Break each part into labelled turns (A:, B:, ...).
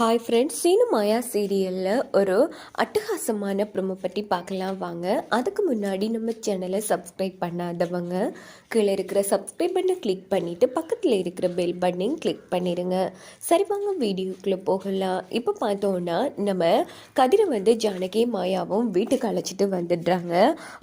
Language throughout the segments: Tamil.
A: ஹாய் ஃப்ரெண்ட்ஸ் சீனமாயா சீரியலில் ஒரு அட்டகாசமான ப்ரொமோ பற்றி பார்க்கலாம் வாங்க. அதுக்கு முன்னாடி நம்ம சேனலை சப்ஸ்கிரைப் பண்ணாதவங்க கீழே இருக்கிற சப்ஸ்கிரைப் பண்ணை கிளிக் பண்ணிவிட்டு பக்கத்தில் இருக்கிற பெல் பட்டனையும் கிளிக் பண்ணிடுங்க சரி வாங்க வீடியோக்குள்ளே போகலாம். இப்போ பார்த்தோன்னா நம்ம கதிரை வந்து ஜானகி மாயாவும் வீட்டுக்கு அழைச்சிட்டு வந்துடுறாங்க.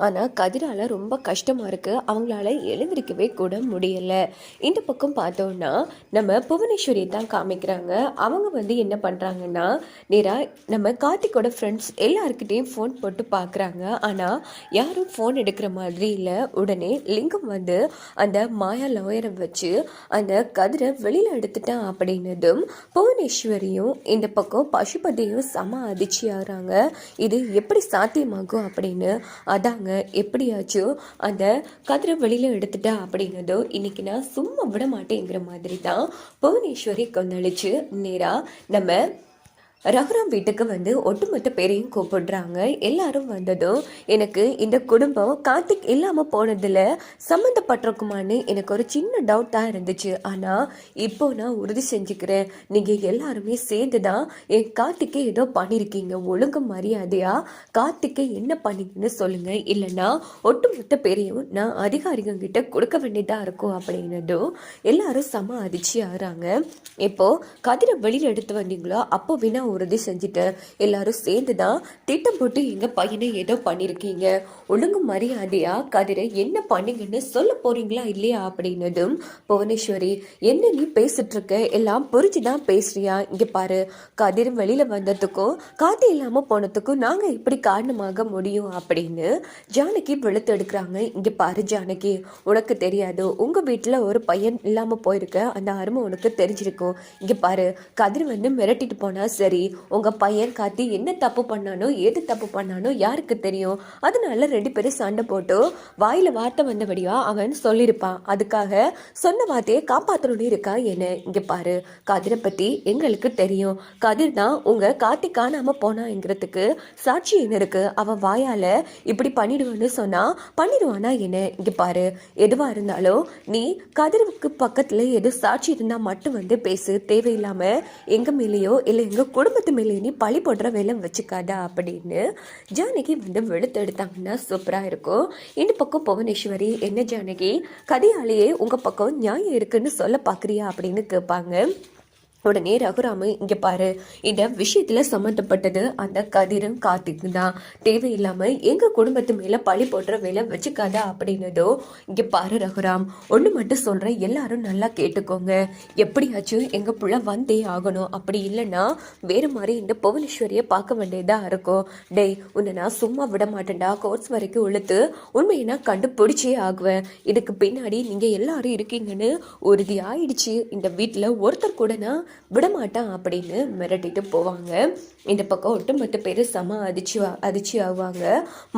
A: ஆனால் கதிரால் ரொம்ப கஷ்டமாக இருக்குது அவங்களால எழுந்திருக்கவே கூட முடியலை. இந்த பக்கம் பார்த்தோன்னா நம்ம புவனேஸ்வரி தான் காமிக்கிறாங்க. அவங்க வந்து என்ன பண்ணுறாங்கன்னா நேராக நம்ம கார்த்திக்கோட ஃப்ரெண்ட்ஸ் எல்லாருக்கிட்டேயும் ஃபோன் போட்டு பார்க்குறாங்க ஆனால் யாரும் ஃபோன் எடுக்கிற மாதிரி இல்லை. உடனே லிங்கம் வந்து அந்த மாயா லாயரை வச்சு அந்த கதிரை வெளியில் எடுத்துட்டான் அப்படின்னதும் புவனேஸ்வரியும் இந்த பக்கம் பசுபதியும் செம அதிர்ச்சி ஆகிறாங்க இது எப்படி சாத்தியமாகும் அப்படின்னு அதாங்க எப்படியாச்சும் அந்த கதிரை வெளியில் எடுத்துட்டா அப்படின்னதும் இன்னைக்கு நான் சும்மா விட மாட்டேங்கிற மாதிரி தான் புவனேஸ்வரி கொந்தளிச்சு நேராக நம்ம Bölme ரகுராம் வீட்டுக்கு வந்து ஒட்டுமொத்த பேரையும் கூப்பிடுறாங்க. எல்லாரும் வந்ததும் எனக்கு இந்த குடும்பம் கார்த்திக் இல்லாமல் போனதில் சம்மந்தப்பட்டிருக்குமான்னு எனக்கு ஒரு சின்ன டவுட் தான் இருந்துச்சு. ஆனால் இப்போ நான் உறுதி செஞ்சுக்கிறேன். நீங்கள் எல்லாருமே சேர்ந்து தான் என் கார்த்திக்கை ஏதோ பண்ணியிருக்கீங்க ஒழுங்கு மரியாதையா கார்த்திக்கை என்ன பண்ணீங்கன்னு சொல்லுங்கள் இல்லைன்னா ஒட்டுமொத்த பேரையும் நான் அதிகாரிகள்கிட்ட கொடுக்க வேண்டியதாக இருக்கும் அப்படின்னதும் எல்லாரும் சம அதிர்ச்சி ஆகிறாங்க. இப்போ கதிரை வெளியில் எடுத்து வந்தீங்களோ அப்போ உறுதி செஞ்சுட்டேன் எல்லாரும் சேர்ந்து தான் திட்டம் போட்டு எங்கள் பையனை ஏதோ பண்ணியிருக்கீங்க ஒழுங்கு மரியாதையா கதிரை என்ன பண்ணீங்கன்னு சொல்ல போறீங்களா இல்லையா அப்படின்னதும் புவனேஸ்வரி என்ன நீ பேசிட்டு இருக்க எல்லாம் புரிஞ்சு தான் பேசுறியா? இங்க பாரு கதிர் வெளியில வந்ததுக்கும் காத்து இல்லாம போனதுக்கும் நாங்க இப்படி காரணமாக முடியும் அப்படின்னு ஜானகி வெளுத்து எடுக்கிறாங்க. இங்க பாரு ஜானகி உனக்கு தெரியாது. உங்க வீட்டுல ஒரு பையன் இல்லாம போயிருக்க. அந்த அருமை உனக்கு தெரிஞ்சிருக்கும். இங்க பாரு கதிர் வந்து மிரட்டிட்டு போனா சரி. உங்க பையன் காத்தி என்ன தப்பு பண்ணானோ எது தப்பு பண்ணானோ யாருக்கு தெரியும்? அதனால ரெண்டு பேரும் சண்டை போட்டு வாயில வார்த்தை வந்தபடியாக அவன் சொல்லியிருப்பான். அதுக்காக சொன்ன வார்த்தையை காப்பாற்றணும்னு இருக்கா என்ன? இங்க பாரு கதிரை பத்தி எங்களுக்கு தெரியும். கதிர் தான் உங்க காத்தி காணாம போனாங்கிறதுக்கு சாட்சி என்ன இருக்கு? அவன் வாயால இப்படி பண்ணிடுவான்னு சொன்னா பண்ணிடுவானா என்ன? இங்க பாரு எதுவா இருந்தாலும் நீ கதிருக்கு பக்கத்துல எது சாட்சி இருந்தால் மட்டும் வந்து பேசு. தேவையில்லாம எங்கள் மேலேயோ இல்லை எங்க குடும்பத்து மேலே நீ பழி போடுற வேலை வச்சுக்காதா அப்படின்னு ஜானகி வந்து வெளுத்தெடுத்தாங்கன்னா சூப்பராக இருக்கும். இந்த பக்கம் புவனேஸ்வரி என்ன ஜானகி? கதையாலேயே உங்கள் பக்கம் நியாயம் இருக்குன்னு சொல்ல பார்க்குறியா அப்படின்னு கேட்பாங்க. உடனே ரகுராமு இங்க பாரு இந்த விஷயத்துல சம்மந்தப்பட்டது அந்த கதிரும் கார்த்திக் தான். தேவையில்லாம எங்க குடும்பத்து மேல பழி போடுற வேலை வச்சுக்காத அப்படின்னதோ இங்க பாரு ரகுராம் ஒண்ணு மட்டும் சொல்றேன் எல்லாரும் நல்லா கேட்டுக்கோங்க. எப்படியாச்சும் எங்க புள்ள வந்தே ஆகணும். அப்படி இல்லைன்னா வேற மாதிரி இந்த புவனேஸ்வரியை பார்க்க வேண்டியதா இருக்கும். டேய் உன்னை நான் சும்மா விட மாட்டேன்டா. கோர்ஸ் வரைக்கும் இழுத்து உண்மையை நான் கண்டுபிடிச்சே ஆகுவேன். இதுக்கு பின்னாடி நீங்க எல்லாரும் இருக்கீங்கன்னு உறுதி ஆயிடுச்சு இந்த வீட்டுல ஒருத்தர் கூட நான் விடமாட்டான் அப்படின்னு மிரட்டிட்டு போவாங்க. இந்த பக்கம் ஒட்டுமொத்த பேர் செம அதிர்ச்சி அதிர்ச்சி ஆவாங்க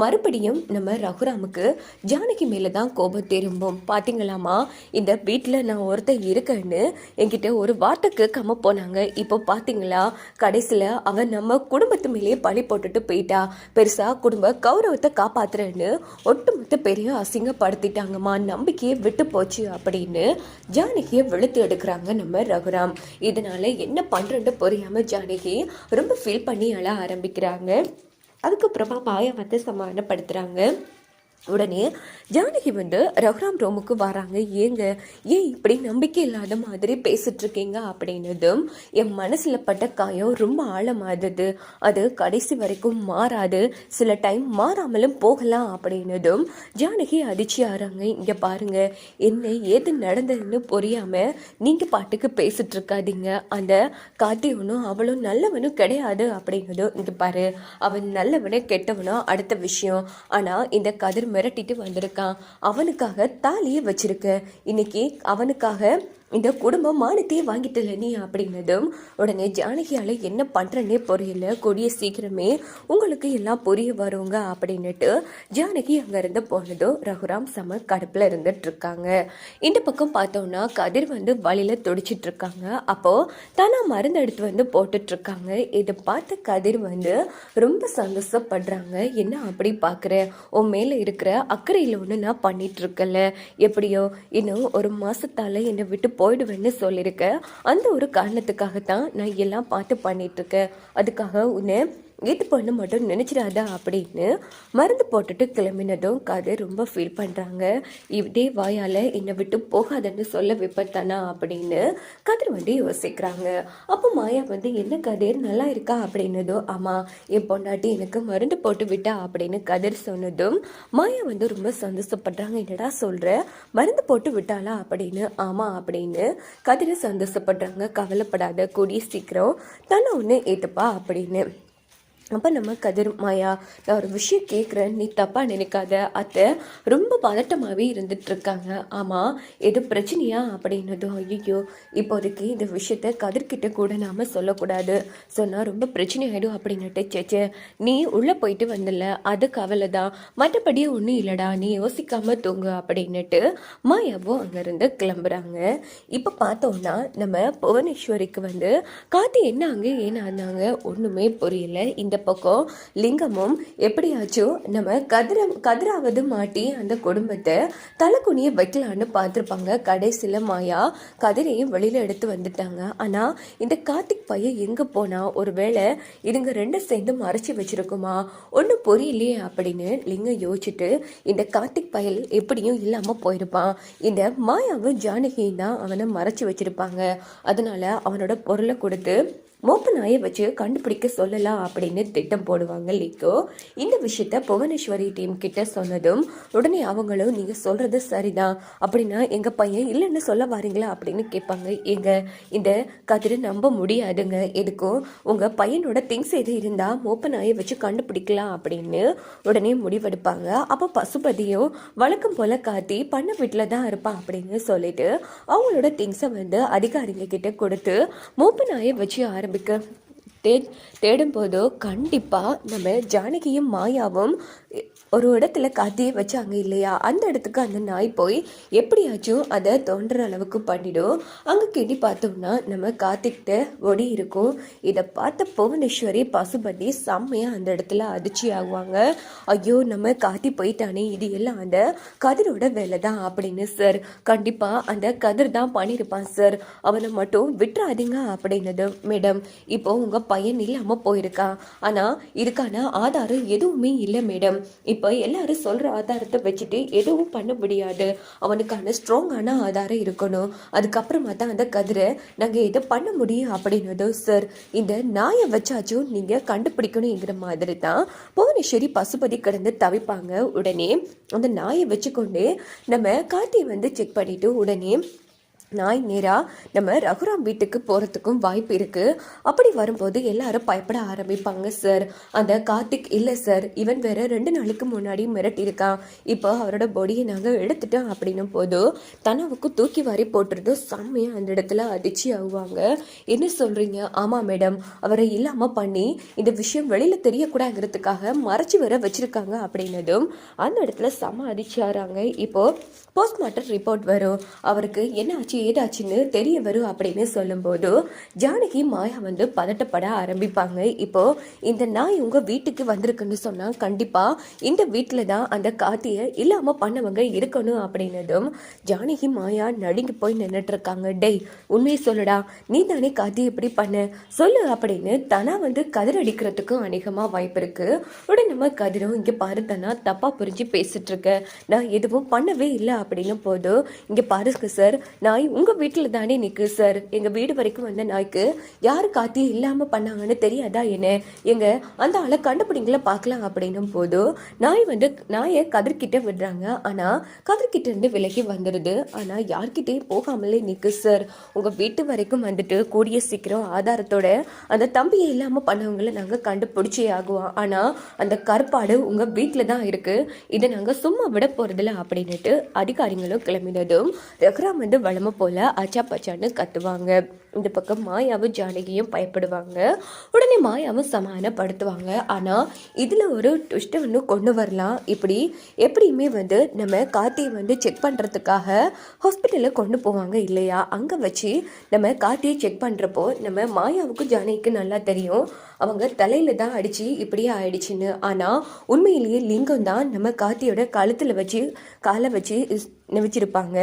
A: மறுபடியும் நம்ம ரகுராமுக்கு ஜானகி மேலே தான் கோபம் திரும்பும். பார்த்தீங்களாமா இந்த வீட்டில் நான் ஒருத்தன் இருக்கேன்னு என்கிட்ட ஒரு வார்த்தை கேட்காம போனாங்க. இப்போ பார்த்தீங்களா கடைசியில் அவன் நம்ம குடும்பத்து மேலேயே பழி போட்டுட்டு போயிட்டா. பெருசாக குடும்ப கௌரவத்தை காப்பாத்துறேன்னு ஒட்டுமொத்த பேரையும் அசிங்கப்படுத்திட்டாங்கம்மா. நம்பிக்கையை விட்டு போச்சு அப்படின்னு ஜானகியை வெளுத்து எடுக்கிறாங்க நம்ம ரகுராம். அதனால் என்ன பண்றேன்னு புரியாம ஜானகி ரொம்ப ஃபீல் பண்ணி அழ ஆரம்பிக்கிறாங்க. அதுக்கப்புறமா மாயா வந்து சமாதானப்படுத்துகிறாங்க உடனே ஜானகி வந்து ரகுராம் ரோமுக்கு வராங்க. ஏங்க ஏன் இப்படி நம்பிக்கை இல்லாத மாதிரி பேசிட்டு இருக்கீங்க அப்படின்னதும் என் மனசுல பட்ட காயம் ரொம்ப ஆழமாகுது. அது கடைசி வரைக்கும் மாறாது. சில டைம் மாறாமலும் போகலாம் அப்படின்னதும் ஜானகி அதிர்ச்சி ஆறாங்க. இங்க பாருங்க என்ன ஏது நடந்ததுன்னு புரியாம நீங்க பாட்டுக்கு பேசிட்டு இருக்காதீங்க. அந்த கார்த்திகனும் அவளும் நல்லவனும் கிடையாது அப்படின்னதும் இங்க பாரு. அவன் நல்லவனும் கெட்டவனோ அடுத்த விஷயம். ஆனா இந்த கதிர் மிரட்டிட்டு வந்திருக்கான். அவனுக்காக தாலியை வச்சிருக்க. இன்னைக்கு அவனுக்காக இந்த குடும்பம் மானத்தையே வாங்கிட்டல நீ அப்படின்னதும் உடனே ஜானகியால் என்ன பண்ணுறனே புரியல. கூடிய சீக்கிரமே உங்களுக்கு எல்லாம் புரிய வருங்க அப்படின்னுட்டு ஜானகி அங்கேருந்து போனதும் ரகுராம் சம கடுப்பில் இருந்துட்டு இருக்காங்க இந்த பக்கம் பார்த்தோம்னா கதிர் வந்து வழியில் துடிச்சிட்டு இருக்காங்க அப்போ தானா மருந்து எடுத்து வந்து போட்டுட்ருக்காங்க இதை பார்த்த கதிர் வந்து ரொம்ப சந்தோஷப்படுறாங்க. என்ன அப்படி பார்க்குற உன் மேலே இருக்கிற அக்கறையில் ஒன்று நான் பண்ணிகிட்ருக்கல எப்படியோ இன்னும் ஒரு மாதத்தால் என்னை விட்டு போயிடுவேன்னு சொல்லியிருக்க. அந்த ஒரு காரணத்துக்காக தான் நான் எல்லாம் பார்த்து பண்ணிட்டு இருக்கேன். அதுக்காக உன்னை இது பண்ண மட்டும் நினச்சிடாதா அப்படின்னு மருந்து போட்டுட்டு கிளம்பினதும் கதை ரொம்ப ஃபீல் பண்ணுறாங்க இதே வாயால் என்னை விட்டு போகாதன்னு சொல்ல வைப்பத்தானா அப்படின்னு கதிர் வந்து யோசிக்கிறாங்க. அப்போ மாயா வந்து என்ன கதிர்? நல்லா இருக்கா? அப்படின்னதும் ஆமாம் என் பொண்டாட்டி எனக்கு மருந்து போட்டு விட்டா? அப்படின்னு கதிர் சொன்னதும் மாயா வந்து ரொம்ப சந்தோஷப்படுறாங்க. என்னடா சொல்கிற மருந்து போட்டு விட்டாளா? அப்படின்னு ஆமாம் அப்படின்னு கதிரை சந்தோஷப்படுறாங்க. கவலைப்படாத கூடிய சீக்கிரம் தன்னை ஒன்று ஏற்றுப்பா அப்படின்னு. அப்போ நம்ம கதிர் மாயா நான் ஒரு விஷயம் கேட்குறேன் நீ தப்பாக நினைக்காத. அத்தை ரொம்ப பதட்டமாகவே இருந்துகிட்ருக்காங்க ஆமாம் எது பிரச்சனையா அப்படின்னதும் ஐயோ இப்போதைக்கு இந்த விஷயத்த கதிர்கிட்ட கூட நாம் சொல்லக்கூடாது. சொன்னால் ரொம்ப பிரச்சனை ஆகிடும் அப்படின்னுட்டு சேச்சே நீ உள்ளே போயிட்டு வந்தல அது கவலை தான் மற்றபடி ஒன்றும் இல்லைடா. நீ யோசிக்காம தூங்கு அப்படின்னுட்டு மாயாவும் அங்கேருந்து கிளம்புறாங்க. இப்போ பார்த்தோம்னா நம்ம புவனேஸ்வரிக்கு வந்து காத்து என்ன அங்கே ஒன்றுமே புரியல. இந்த பக்கம் லிங்கமும் எப்படியாச்சும் நம்ம கதிர கதிராவது மாட்டி அந்த குடும்பத்தை தலைக்குனிய வைக்கலான்னு பார்த்துருப்பாங்க. கடைசியில் மாயா கதிரையும் வெளியில் எடுத்து வந்துட்டாங்க. ஆனால் இந்த கார்த்திக் பையன் எங்கே போனால் ஒருவேளை இதுங்க ரெண்டும் சேர்ந்து மறைச்சி வச்சிருக்குமா? ஒன்றும் புரியலையே அப்படின்னு லிங்கம் யோசிச்சுட்டு இந்த கார்த்திக் பயல் எப்படியும் இல்லாமல் போயிருப்பான். இந்த மாயாவும் ஜானகியும் தான் அவனை மறைச்சி வச்சிருப்பாங்க. அதனால் அவனோட பொருளை கொடுத்து மோப்ப நாயை வச்சு கண்டுபிடிக்க சொல்லலாம் அப்படின்னு திட்டம் போடுவாங்க லிக்கோ. இந்த விஷயத்த புவனேஸ்வரி டீம் கிட்ட சொன்னதும் உடனே அவங்களும் நீங்க சொல்றது சரிதான் அப்படின்னா எங்க பையன் இல்லைன்னு சொல்ல வாரீங்களா? அப்படின்னு கேட்பாங்க. எங்க இந்த கதிரை நம்ப முடியாதுங்க. எதுக்கும் உங்க பையனோட திங்ஸ் எது இருந்தா மோப்ப நாயை வச்சு கண்டுபிடிக்கலாம் அப்படின்னு உடனே முடிவெடுப்பாங்க. அப்போ பசுபதியும் வழக்கம் போல காத்தி பண்ண வீட்டில் தான் இருப்பான் அப்படின்னு சொல்லிட்டு அவங்களோட திங்ஸை வந்து அதிகாரிங்க கிட்ட கொடுத்து மோப்ப நாயை வச்சு ബിക്കോസ് தே தேடும்போதோ கண்டிப்பாக நம்ம ஜானகியும் மாயாவும் ஒரு இடத்துல காத்தியே வச்சாங்க இல்லையா? அந்த இடத்துக்கு அந்த நாய் போய் எப்படியாச்சும் அதை தோன்ற அளவுக்கு பண்ணிடும் அங்கே கிண்டி பார்த்தோம்னா நம்ம காத்திக்கிட்ட ஒடி இருக்கும். இதை பார்த்த புவனேஸ்வரி பசுபண்ணி செம்மையாக அந்த இடத்துல அதிர்ச்சி ஆகுவாங்க. ஐயோ நம்ம காத்தி போயிட்டானே இது எல்லாம் அந்த கதிரோட வேலை தான் அப்படின்னு சார். கண்டிப்பாக அந்த கதிர் தான் பண்ணியிருப்பான் சார். அவனை மட்டும் விட்டுறாதீங்க அப்படின்னது மேடம் இப்போ உங்கள் பையன் இல்லாமல் போயிருக்கான் ஆனால் இதுக்கான ஆதாரம் எதுவுமே இல்லை மேடம் இப்போ எல்லாரும் சொல்கிற ஆதாரத்தை வச்சுட்டு எதுவும் பண்ண முடியாது. அவனுக்கான ஸ்ட்ராங்கான ஆதாரம் இருக்கணும். அதுக்கப்புறமா தான் அந்த கதிரை நாங்கள் இதை பண்ண முடியும் அப்படின்னதும் சார் இந்த நாயை வச்சாச்சும் நீங்கள் கண்டுபிடிக்கணுங்கிற மாதிரி தான் புவனேஸ்வரி பசுபதி கிடந்து தவிப்பாங்க உடனே. அந்த நாயை வச்சுக்கொண்டு நம்ம கார்த்தியை வந்து செக் பண்ணிவிட்டு உடனே நாய் நேராக நம்ம ரகுராம் வீட்டுக்கு போகிறதுக்கும் வாய்ப்பு இருக்குது அப்படி வரும்போது எல்லாரும் பயப்பட ஆரம்பிப்பாங்க சார். அந்த கார்த்திக் இல்லை சார். இவன் வேற ரெண்டு நாளுக்கு முன்னாடி மிரட்டியிருக்கான். இப்போ அவரோட பொடியை நாங்கள் எடுத்துட்டோம் அப்படின்னும் போது தனவுக்கு தூக்கி வாரி போட்டுறதும் செம்மையாக அந்த இடத்துல அதிர்ச்சி ஆகுவாங்க. என்ன சொல்கிறீங்க ஆமாம் மேடம் அவரை இல்லாமல் பண்ணி இந்த விஷயம் வெளியில் தெரியக்கூடாங்கிறதுக்காக மறைச்சி வர வச்சுருக்காங்க அப்படின்னதும் அந்த இடத்துல செம அதிர்ச்சி ஆகிறாங்க இப்போது போஸ்ட்மார்ட்டம் ரிப்போர்ட் வரும். அவருக்கு என்ன ஆச்சு? ஏதாச்சுன்னு தெரிய வரும் அப்படின்னு சொல்லும்போது ஜானகி மாயா வந்து பதட்டப்பட ஆரம்பிப்பாங்க. இப்போ இந்த நாய் உங்க வீட்டுக்கு வந்திருக்குன்னு சொன்னா கண்டிப்பா இந்த வீட்டில் தான் அந்த காத்தியை இல்லாம பண்ணவங்க இருக்கணும் அப்படின்னதும் ஜானகி மாயா நடுங்கி போய் நின்றுட்டு இருக்காங்க டேய் உண்மையை சொல்லுடா. நீ தானே காத்தி எப்படி பண்ண. சொல்லு அப்படின்னு தனா வந்து கதிர் அடிக்கிறதுக்கும் அநேகமா வாய்ப்பு இருக்கு. உடனே நம்ம கதிரும் இங்க பாரு தனா தப்பா புரிஞ்சு பேசிட்டு இருக்க நான் எதுவும் பண்ணவே இல்லை அப்படின்னு போதும் இங்க பாருங்க சார் நாய் உங்க வீட்டில் தானே நிற்கு சார் எங்க வீடு வரைக்கும் வந்த நாய்க்கு யார் காத்தி இல்லாம பண்ணாங்கன்னு தெரியாதா என்ன? எங்க அந்த ஆளை கண்டுபிடிங்கள பார்க்கலாம் அப்படின்னும் போது நாய் வந்து நாயை கதிர்கிட்ட விடுறாங்க. ஆனா கதிர்கிட்ட இருந்து விலகி வந்துடுது ஆனா யார்கிட்டயும் போகாமலே நிற்கு சார் உங்க வீட்டு வரைக்கும் வந்துட்டு கூடிய சீக்கிரம் ஆதாரத்தோட அந்த தம்பியை இல்லாம பண்ணவங்களை நாங்க கண்டுபிடிச்சே ஆகுவோம். ஆனா அந்த கற்பாடு உங்க வீட்டில் தான் இருக்கு. இதை நாங்க சும்மா விட போறதில்ல அப்படின்னுட்டு அதிகாரிகளும் கிளம்பினதும் ரகுராம் வந்து வளம போல அச்சா பச்சான்னு கத்துவாங்க. இந்த பக்கம் மாயாவும் ஜானகியும் பயப்படுவாங்க. உடனே மாயாவும் சமாதானப்படுத்துவாங்க. ஆனால் இதில் ஒரு ட்விஸ்ட்டை வந்து கொண்டு வரலாம். இப்படி எப்படியுமே வந்து நம்ம கார்த்தியை வந்து செக் பண்ணுறதுக்காக ஹாஸ்பிட்டலில் கொண்டு போவாங்க இல்லையா? அங்கே வச்சு நம்ம கார்த்தியை செக் பண்ணுறப்போ நம்ம மாயாவுக்கும் ஜானகிக்கும் நல்லா தெரியும். அவங்க தலையில் தான் அடித்து இப்படியே ஆயிடுச்சுன்னு. ஆனால் உண்மையிலேயே லிங்கம் தான் நம்ம கார்த்தியோட கழுத்தில் வச்சு காலை வச்சு வச்சிருப்பாங்க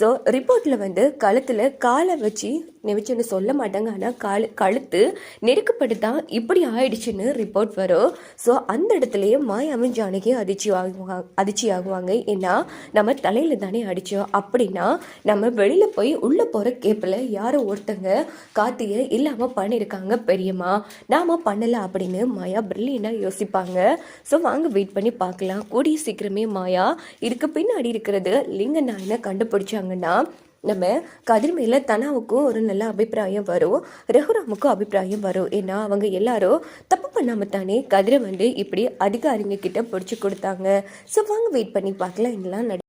A: ஸோ ரிப்போர்ட்டில் வந்து கழுத்தில் காலை வச்சு நெவிச்சுன்னு சொல்ல மாட்டாங்க. ஆனால் காலு கழுத்து நெருக்கப்பட்டு இப்படி ஆயிடுச்சுன்னு ரிப்போர்ட் வரும். ஸோ அந்த இடத்துலையே மாயாவும் ஜானகியும் அதிர்ச்சி ஆகுவாங்க அதிர்ச்சி ஆகுவாங்க ஏன்னா நம்ம தலையில் தானே அடித்தோம் அப்படின்னா நம்ம வெளியில் போய் உள்ளே போகிற கேப்பில் யாரோ ஒருத்தங்க கார்த்தியை இல்லாமல் பண்ணியிருக்காங்க பெரியம்மா. நாம பண்ணலை அப்படின்னு மாயா பிரில்லியண்டாக யோசிப்பாங்க. ஸோ வாங்க வெயிட் பண்ணி பார்க்கலாம். கூடிய சீக்கிரமே மாயா இதுக்கு பின்னாடி இருக்கிறது லிங்க நாயனை கண்டுபிடிச்சாங்கன்னா நம்ம கதிர் மேலே தனாவுக்கும் ஒரு நல்ல அபிப்பிராயம் வரும் ரகுராமுக்கும் அபிப்பிராயம் வரும். ஏன்னா அவங்க எல்லாரும் தப்பு பண்ணாம தானே கதிரை வந்து இப்படி அதிகாரிங்க கிட்ட பிடிச்சி கொடுத்தாங்க. ஸோ வாங்க வெயிட் பண்ணி பார்க்கலாம். இதெல்லாம் நடி